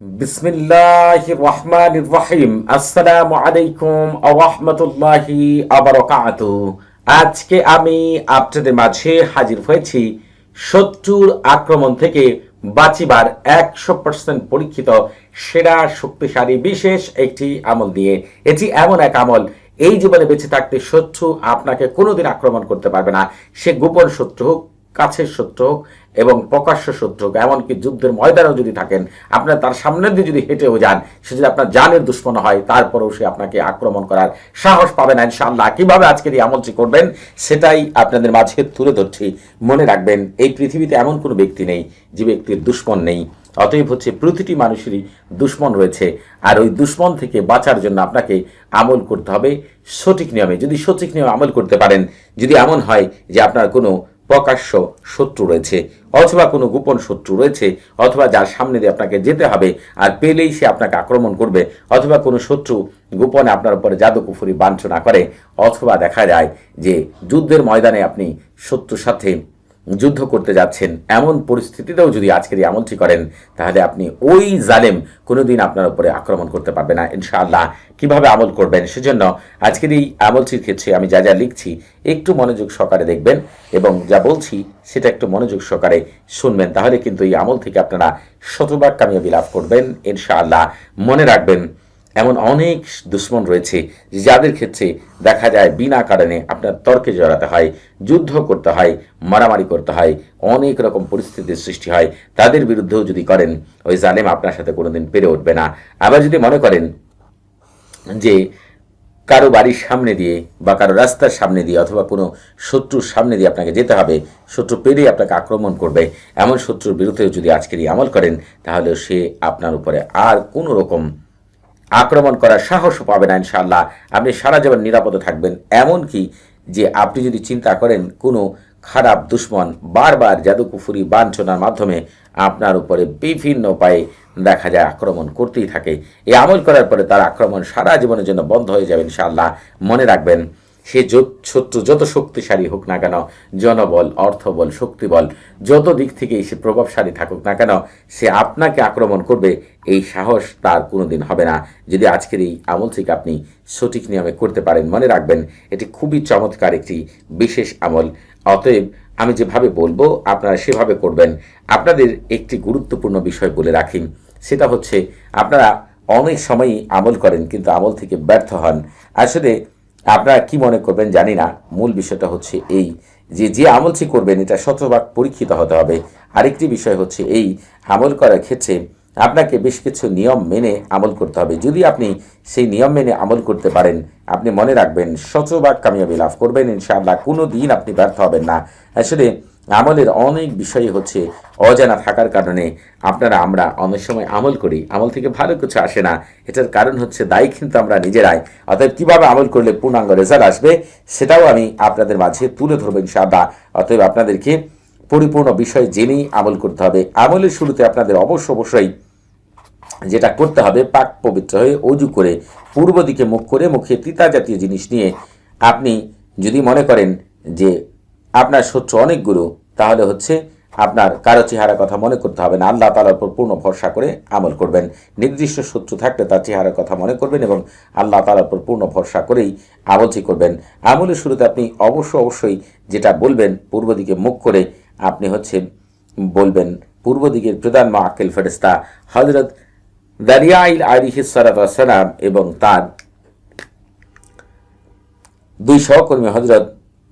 বিসমিল্লাহ রহমান রহিম। আসসালামু আলাইকুম রহমতুল্লাহি আবরকাত আজকে আমি আপনাদের মাঝে হাজির হয়েছি শত্রুর আক্রমণ থেকে বাঁচিবার একশো পার্সেন্ট পরীক্ষিত সেরা, শক্তিশালী, বিশেষ একটি আমল দিয়ে। এটি এমন এক আমল, এই জীবনে বেঁচে থাকতে শত্রু আপনাকে কোনোদিন আক্রমণ করতে পারবে না। সে গোপন শত্রু হোক কাছের শত্রু এবং প্রকাশ্য শত্রু এমনকি যুদ্ধের ময়দানেও যদি থাকেন, আপনার তার সামনে দিয়ে যদি হেঁটেও যান, সে যদি আপনার জানের দুশ্মন হয়, তারপরেও সে আপনাকে আক্রমণ করার সাহস পাবে না, ইনশাআল্লাহ। কীভাবে আজকের এই আমলটি করবেন, সেটাই আপনাদের মাঝে তুলে ধরছি। মনে রাখবেন, এই পৃথিবীতে এমন কোনো ব্যক্তি নেই, যে ব্যক্তির দুশ্মন নেই। অতএব হচ্ছে প্রতিটি মানুষেরই দুশ্মন রয়েছে, আর ওই দুশ্মন থেকে বাঁচার জন্য আপনাকে আমল করতে হবে সঠিক নিয়মে। যদি সঠিক নিয়মে আমল করতে পারেন, যদি এমন হয় যে আপনার কোনো প্রকাশ্য শত্রু রয়েছে, অথবা কোনো গোপন শত্রু রয়েছে, অথবা যার সামনে দিয়ে আপনাকে যেতে হবে আর পেলেই সে আপনাকে আক্রমণ করবে, অথবা কোনো শত্রু গোপনে আপনার উপরে জাদুকুফুরি বাঞ্ছনা করে, অথবা দেখা যায় যে যুদ্ধের ময়দানে আপনি শত্রুর সাথে যুদ্ধ করতে যাচ্ছেন, এমন পরিস্থিতিতেও যদি আজকের এই আমলটি করেন, তাহলে আপনি ওই জালেম কোনোদিন আপনার উপরে আক্রমণ করতে পারবে না, ইনশাআল্লাহ। কীভাবে আমল করবেন সেজন্য আজকের এই আমলটির ক্ষেত্রে আমি যা যা লিখছি, একটু মনোযোগ সহকারে দেখবেন এবং যা বলছি, সেটা একটু মনোযোগ সহকারে শুনবেন। তাহলে কিন্তু এই আমল থেকে আপনারা শতভাগ কামিয়াবি লাভ করবেন, ইনশাআল্লাহ। মনে রাখবেন এমন অনেক দুশ্মন রয়েছে যাদের ক্ষেত্রে দেখা যায় বিনা কারণে আপনার তর্কে জড়াতে হয়, যুদ্ধ করতে হয়, মারামারি করতে হয়, অনেক রকম পরিস্থিতির সৃষ্টি হয়। তাদের বিরুদ্ধেও যদি করেন, ওই জালেম আপনার সাথে কোনোদিন পেরে উঠবে না। আবার যদি মনে করেন যে কারও বাড়ির সামনে দিয়ে বা কারও রাস্তার সামনে দিয়ে অথবা কোনো শত্রুর সামনে দিয়ে আপনাকে যেতে হবে, শত্রু পেরিয়ে আপনাকে আক্রমণ করবে। এমন শত্রুর বিরুদ্ধে যদি আজকের আমল করেন তাহলে সে আপনার উপরে আর কোনো রকম আক্রমণ করার সাহসও পাবে না ইনশাল্লাহ আপনি সারা জীবন নিরাপদে থাকবেন। এমনকি যে আপনি যদি চিন্তা করেন, কোনো খারাপ দুশ্মন বারবার জাদুকুফুরি বাঞ্ছনার মাধ্যমে আপনার উপরে বিভিন্ন উপায়ে দেখা যায়, আক্রমণ করতেই থাকে। এই আমল করার পরে তার আক্রমণ সারা জীবনের জন্য বন্ধ হয়ে যাবে ইনশাআল্লাহ। মনে রাখবেন সে শত্রু যত শক্তিশালী হোক না কেন, জনবল, অর্থবল, শক্তিবল, যত দিক থেকেই সে প্রভাবশালী থাকুক না কেন, সে আপনাকে আক্রমণ করবে। এই সাহস তার কোনোদিন হবে না। যদি আজকের এই আমল থেকে আপনি সঠিক নিয়মে করতে পারেন, মনে রাখবেন, এটি খুবই চমৎকার একটি বিশেষ আমল। অতএব আমি যেভাবে বলব, আপনারা সেভাবে করবেন। আপনাদের একটি গুরুত্বপূর্ণ বিষয় বলে রাখি, সেটা হচ্ছে, আপনারা অনেক সময়ই আমল করেন, কিন্তু আমল থেকে ব্যর্থ হন। আসলে আপনারা কি মনে করবেন জানি না। মূল বিষয়টা হচ্ছে এই যে যে আমলটি করবেন, এটা শতভাগ পরীক্ষিত হতে হবে। আরেকটি বিষয় হচ্ছে এই আমল করার ক্ষেত্রে আপনাকে বেশ কিছু নিয়ম মেনে আমল করতে হবে। যদি আপনি সেই নিয়ম মেনে আমল করতে পারেন, আপনি মনে রাখবেন, শতভাগ কামিয়াবি লাভ করবেন। ইনশাআল্লাহ কোনো দিন আপনি ব্যর্থ হবেন না। আসলে আমলের অনেক বিষয় হচ্ছে অজানা থাকার কারণে আপনারা আমরা অনেক সময় আমল করি, আমল থেকে ভালো কিছু আসে না। এটার কারণ হচ্ছে দায়ী কিন্তু আমরা নিজেরাই। অতএব কীভাবে আমল করলে পূর্ণাঙ্গ রেজাল্ট আসবে, সেটাও আমি আপনাদের মাঝে তুলে ধরবো ইনশাআল্লাহ। অতএব আপনাদেরকে পরিপূর্ণ বিষয় জেনেই আমল করতে হবে। আমলের শুরুতে আপনাদের অবশ্য অবশ্যই যেটা করতে হবে, পাক পবিত্র হয়ে অজু করে পূর্ব দিকে মুখ করে মুখে তিতা জাতীয় জিনিস নিয়ে আপনি যদি মনে করেন যে আপনার শত্রু অনেকগুলো তাহলে হচ্ছে আপনার কারও চেহারার কথা মনে করতে হবে না। আল্লাহ তালার উপর পূর্ণ ভরসা করে আমল করবেন। নির্দিষ্ট শত্রু থাকলে তার চেহারার কথা মনে করবেন এবং আল্লাহ তালার উপর পূর্ণ ভরসা করেই আমলটি করবেন। আমলের শুরুতে আপনি অবশ্য অবশ্যই যেটা বলবেন, পূর্ব দিকে মুখ করে আপনি হচ্ছে বলবেন, পূর্ব দিকের প্রধান মা আকেল ফেরেস্তা হজরত দারিয়াইল আলিহিসালাম এবং তার দুই সহকর্মী হজরত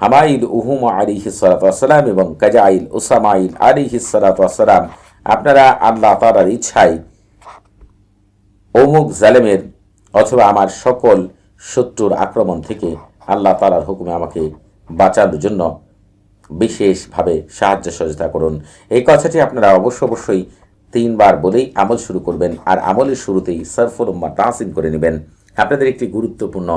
হামাইল উহুম আলিহিসালাম এবং কাজাইল উসামাইল আলিহিসালাম আপনারা আল্লাহ তালার ইচ্ছায় অমুক জালেমের অথবা আমার সকল শত্রুর আক্রমণ থেকে আল্লাহ তালার হুকুমে আমাকে বাঁচানোর জন্য বিশেষভাবে সাহায্য সহযোগিতা করুন। এই কথাটি আপনারা অবশ্য অবশ্যই তিনবার বলেই আমল শুরু করবেন, আর আমলের শুরুতেই সরফুল উম্মা তাহসিন করে নেবেন। আপনাদের একটি গুরুত্বপূর্ণ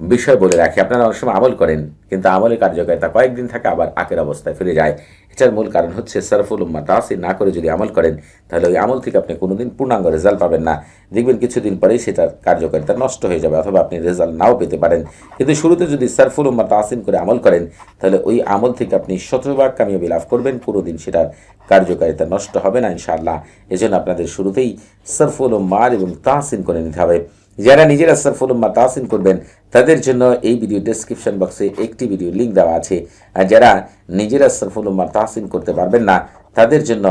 বিষয় বলে রাখি। আপনারা অনেক সময় আমল করেন, কিন্তু আমলের কার্যকারিতা কয়েকদিন থাকে, আবার আকের অবস্থায় ফিরে যায়। এটার মূল কারণ হচ্ছে সরফুল উম্মা তাসির না করে যদি আমল করেন, তাহলে ওই আমল থেকে আপনি কোনোদিন পূর্ণাঙ্গ রেজাল্ট পাবেন না। দেখবেন কিছুদিন পরেই সেটার কার্যকারিতা নষ্ট হয়ে যাবে, অথবা আপনি রেজাল্ট নাও পেতে পারেন। কিন্তু শুরুতে যদি সরফুল উম্মা তাসিন করে আমল করেন, তাহলে ওই আমল থেকে আপনি শতভাগ কামিয়াবি লাভ করবেন কোনোদিন সেটার কার্যকারিতা নষ্ট হবে না ইনশাআল্লাহ। এজন্য আপনাদের শুরুতেই সারফুল উম্মার এবং তাহসিন করে নিতে হবে। যারা নিজেরা সারফুল উম্মা তাহসিন করবেন, তাদের জন্য এই ভিডিও ডেসক্রিপশন বক্সে একটি ভিডিও লিঙ্ক দেওয়া আছে। আর যারা নিজেরা সারফুল উম্মা তাহসিন করতে পারবেন না, তাদের জন্য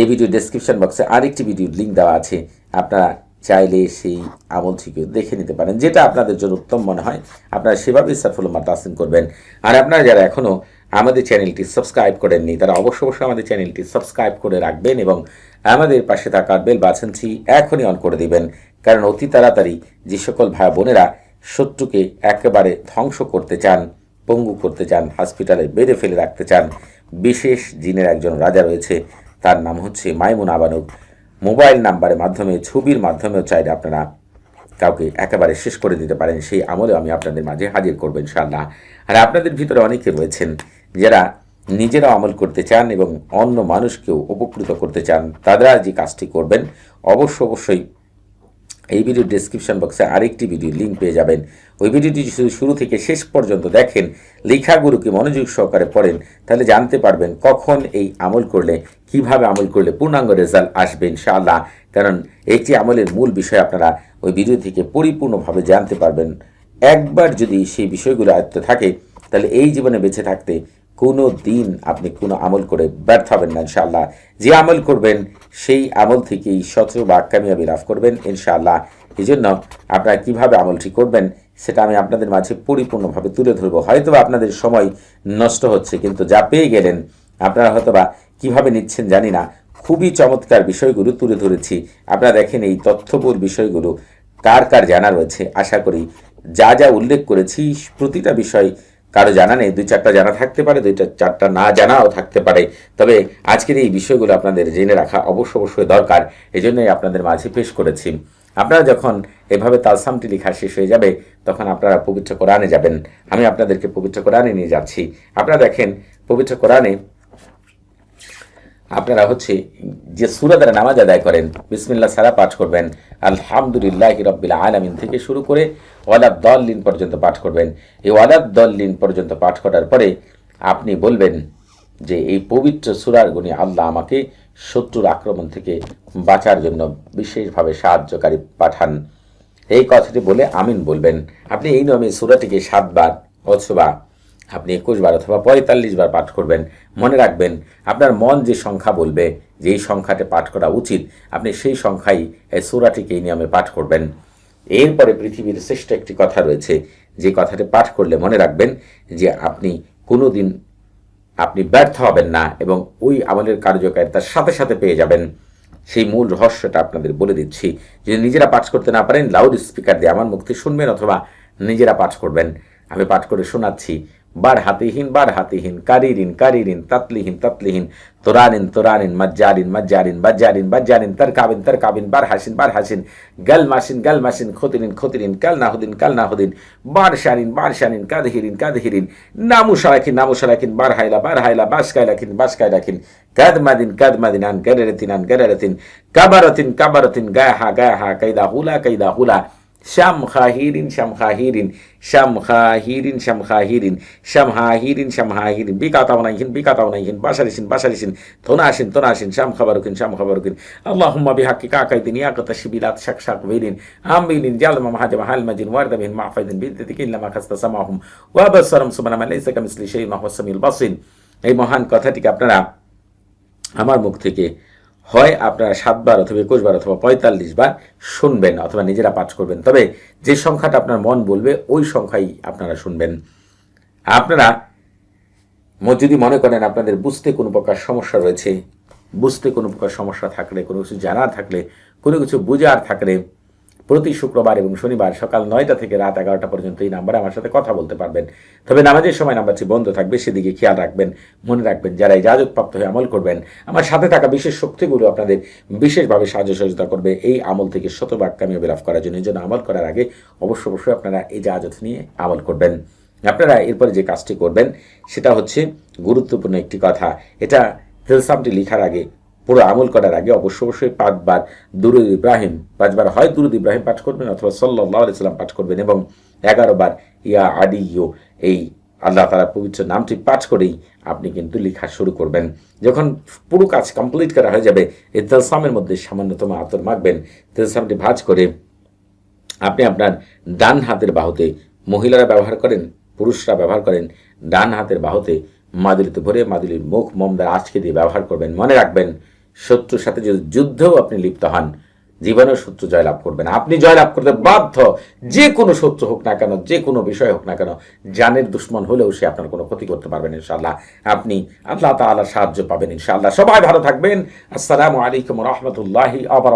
এই ভিডিও ডেসক্রিপশন বক্সে আরেকটি ভিডিও লিঙ্ক দেওয়া আছে। আপনারা চাইলে সেই আমল থেকে দেখে নিতে পারেন, যেটা আপনাদের জন্য উত্তম মনে হয়। আপনারা সেভাবেই সারফুল উম্মা তাহসিন করবেন। আর আপনারা যারা এখনও আমাদের চ্যানেলটি সাবস্ক্রাইব করেননি, তারা অবশ্য অবশ্যই আমাদের চ্যানেলটি সাবস্ক্রাইব করে রাখবেন এবং আমাদের পাশে থাকা বেল বাছনটি এখনই অন করে দিবেন, কারণ অতি তাড়াতাড়ি যে সকল ভাই বোনেরা শত্রুকে একেবারে ধ্বংস করতে চান, পঙ্গু করতে চান হসপিটালে বেঁধে ফেলে রাখতে চান, বিশেষ জিনের একজন রাজা রয়েছে, তার নাম হচ্ছে মাইমুন আবানুক মোবাইল নাম্বারের মাধ্যমে, ছবির মাধ্যমেও চাইলে আপনারা কাউকে একেবারে শেষ করে দিতে পারেন, সেই আমলেও আমি আপনাদের মাঝে হাজির করব ইনশাআল্লাহ। আর আপনাদের ভিতরে অনেকে রয়েছেন যারা নিজেরা আমল করতে চান এবং অন্য মানুষকেও উপকৃত করতে চান তারা যে কাজটি করবেন। অবশ্য অবশ্যই এই ভিডিও ডেসক্রিপশন বক্সে আরেকটি ভিডিও লিঙ্ক পেয়ে যাবেন। ওই ভিডিওটি যদি শুরু থেকে শেষ পর্যন্ত দেখেন লেখাগুলোকে মনোযোগ সহকারে পড়েন, তাহলে জানতে পারবেন কখন এই আমল করলে, কীভাবে আমল করলে পূর্ণাঙ্গ রেজাল্ট আসবে ইনশাআল্লাহ। কারণ একটি আমলের মূল বিষয় আপনারা ওই ভিডিও থেকে পরিপূর্ণভাবে জানতে পারবেন। একবার যদি সেই বিষয়গুলো আয়ত্ত থাকে, তাহলে এই জীবনে বেঁচে থাকতে কোনো দিন আপনি কোনো আমল করে ব্যর্থ হবেন না, ইনশাআল্লাহ। যে আমল করবেন, সেই আমল থেকেই বা কামিয়াবি লাভ করবেন, ইনশাআল্লাহ। এই জন্য আপনারা কীভাবে আমলটি করবেন, সেটা আমি আপনাদের মাঝে পরিপূর্ণভাবে তুলে ধরবো। হয়তো আপনাদের সময় নষ্ট হচ্ছে, কিন্তু যা পেয়ে গেলেন, আপনারা হয়তোবা কীভাবে নিচ্ছেন জানি না। খুবই চমৎকার বিষয়গুলো তুলে ধরেছি। আপনারা দেখেন এই তথ্যবহুল বিষয়গুলো কার কার জানা রয়েছে। আশা করি যা যা উল্লেখ করেছি, প্রতিটা বিষয় কারও জানা নেই, দুই চারটা জানা থাকতে পারে দুইটা চারটা না জানাও থাকতে পারে। তবে আজকের এই বিষয়গুলো আপনাদের জেনে রাখা অবশ্য অবশ্যই দরকার এই জন্যই আপনাদের মাঝে পেশ করেছি। আপনারা যখন এভাবে তালসামটি লেখা শেষ হয়ে যাবে, তখন আপনারা পবিত্র কোরআনে যাবেন। আমি আপনাদেরকে পবিত্র কোরআনে নিয়ে যাচ্ছি। আপনারা দেখেন, পবিত্র কোরআনে আপনারা হচ্ছে যে সুরা দ্বারা নামাজ আদায় করেন, বিসমিল্লাহ সারা পাঠ করবেন, আলহামদুলিল্লাহ রব্বিল আলামিন থেকে শুরু করে ওয়ালাদ দল্লিন পর্যন্ত পাঠ করবেন। এই ওয়ালাদ দল্লিন পর্যন্ত পাঠ করার পরে আপনি বলবেন যে এই পবিত্র সুরার গুণী আল্লাহ আমাকে শত্রুর আক্রমণ থেকে বাঁচার জন্য বিশেষভাবে সাহায্যকারী পাঠান। এই কথাটি বলে আমিন বলবেন। আপনি এই নিয়মে সুরাটিকে সাতবার অথবা আপনি একুশ বার অথবা পঁয়তাল্লিশ বার পাঠ করবেন, মনে রাখবেন আপনার মন যে সংখ্যা বলবে যে এই সংখ্যাতে পাঠ করা উচিত, আপনি সেই সংখ্যাই এই সুরাটিকে এই নিয়মে পাঠ করবেন। এরপরে পৃথিবীর শ্রেষ্ঠ একটি কথা রয়েছে, যে কথাটি পাঠ করলে মনে রাখবেন যে আপনি কোনো দিন আপনি ব্যর্থ হবেন না এবং ওই আমলের কার্যকারিতার সাথে সাথে পেয়ে যাবেন। সেই মূল রহস্যটা আপনাদের বলে দিচ্ছি, যদি নিজেরা পাঠ করতে না পারেন লাউড স্পিকার দিয়ে আমার মুক্তি শুনবেন অথবা নিজেরা পাঠ করবেন। আমি পাঠ করে শোনাচ্ছি বার হাতিহীন বার হাতিহীন কারিরিন কারিরিন, তাতলিহীন তাতলিহীন, তোরানিন তোরানিন, মজ্জারিন মজ্জারিন, বজ্জারিন বজ্জারিন, তরকাবিন তরকাবিন বার হাসিন বার হাসিন গল মাসিন গল মাসিন খতিরিন খতিরিন কাল নাহুদিন কাল নাহুদিন বার শারিন বার শারিন কাদহিরিন কাদহিরিন নামু সারাকিন নামু সারাকিন বার হাইলা বার হাইলা বাস কাইলাকিন বাস কাইলাকিন কাদমাদিন কাদমাদিন, আন গরেরতিন আন গরেরতিন, কাবারতিন কাবারতিন গাহা গাহা কাইদা হুলা কাইদা হুলা শাম খাহিরিন শাম খাহিরিন শাম খাহিরিন শাম খাহিরিন শাম হাহিরিন শাম হাহিরিন বিকাতাও নাইহিন বিকাতাও নাইহিন বাসারিসিন বাসারিসিন থোনাসিন থোনাসিন শাম খাবারুকিন শাম খাবারুকিন আল্লাহুম্মা বিহাক্কি কাকাইদিন ইয়াকাতা শিবিলাত শাক শাক বিলিন, আমিলিন জালমা মাহাজামা হালমাজিন ওয়ারদাবিন মাফাইদিন বিদ্যতিকিন লামা খাস্তা সামাহুম। ওয়াবাসারাম সুবহানামা লাইসা কামিসলি শাইউন ওয়া সামিউল বাসির। এই মহান কথাটিকে আপনারা আমার মুখ থেকে হয় আপনারা সাতবার অথবা একুশ বার অথবা পঁয়তাল্লিশ বার শুনবেন অথবা নিজেরা পাঠ করবেন। তবে যে সংখ্যাটা আপনার মন বলবে, ওই সংখ্যাই আপনারা শুনবেন। আপনারা যদি মনে করেন আপনাদের বুঝতে কোনো প্রকার সমস্যা রয়েছে, বুঝতে কোনো প্রকার সমস্যা থাকলে, কোনো কিছু জানার থাকলে, কোনো কিছু বোঝার থাকলে প্রতি শুক্রবার এবং শনিবার সকাল নয়টা থেকে রাত এগারোটা পর্যন্ত এই নাম্বারে আমার সাথে কথা বলতে পারবেন। তবে নামাজের সময় নাম্বারটি বন্ধ থাকবে, সেদিকে খেয়াল রাখবেন, মনে রাখবেন যারা এই ইজাজতপ্রাপ্ত হয়ে আমল করবেন, আমার সাথে থাকা বিশেষ শক্তিগুলো আপনাদের বিশেষভাবে সাহায্য সহযোগিতা করবে। এই আমল থেকে শতভাগ কামিয়াবি লাভ করার জন্য, এই জন্য আমল করার আগে অবশ্য অবশ্যই আপনারা এই জাহাজত নিয়ে আমল করবেন। আপনারা এরপরে যে কাজটি করবেন, সেটা হচ্ছে গুরুত্বপূর্ণ একটি কথা। এটা তেলসামটি লিখার আগে পুরো আমল করার আগে অবশ্য অবশ্যই পাঁচবার দুরুদ ইব্রাহিম, পাঁচবার হয় দুরুদ ইব্রাহিম পাঠ করবেন অথবা সাল্লাহ আলাইসাল্লাম পাঠ করবেন এবং এগারো বার ইয়া আডিও এই আল্লাহ তালার পবিত্র নামটি পাঠ করেই আপনি কিন্তু লেখা শুরু করবেন। যখন পুরো কাজ কমপ্লিট করা হয়ে যাবে এই তেলসামের মধ্যে সামান্যতম আতর মাখবেন। তেলসামটি ভাজ করে আপনি আপনার ডান হাতের বাহুতে মহিলারা ব্যবহার করেন, পুরুষরা ব্যবহার করেন, ডান হাতের বাহুতে মাদুলিতে ভরে মাদুলির মুখ মমদার আজকে দিয়ে ব্যবহার করবেন। মনে রাখবেন শত্রুর সাথে যদি যুদ্ধেও আপনি লিপ্ত হন, জীবনেও শত্রু জয়লাভ করবেন। আপনি জয়লাভ করতে বাধ্য যে কোনো শত্রু হোক না কেন, যে কোনো বিষয় হোক না কেন, জানের দুশ্মন হলেও সে আপনার কোনো ক্ষতি করতে পারবেন ইনশাআল্লাহ। আপনি আল্লাহ তাল্লাহ সাহায্য পাবেন ইনশাআল্লাহ। সবাই ভালো থাকবেন। আসসালামু আলাইকুম রহমতুল্লাহি আবার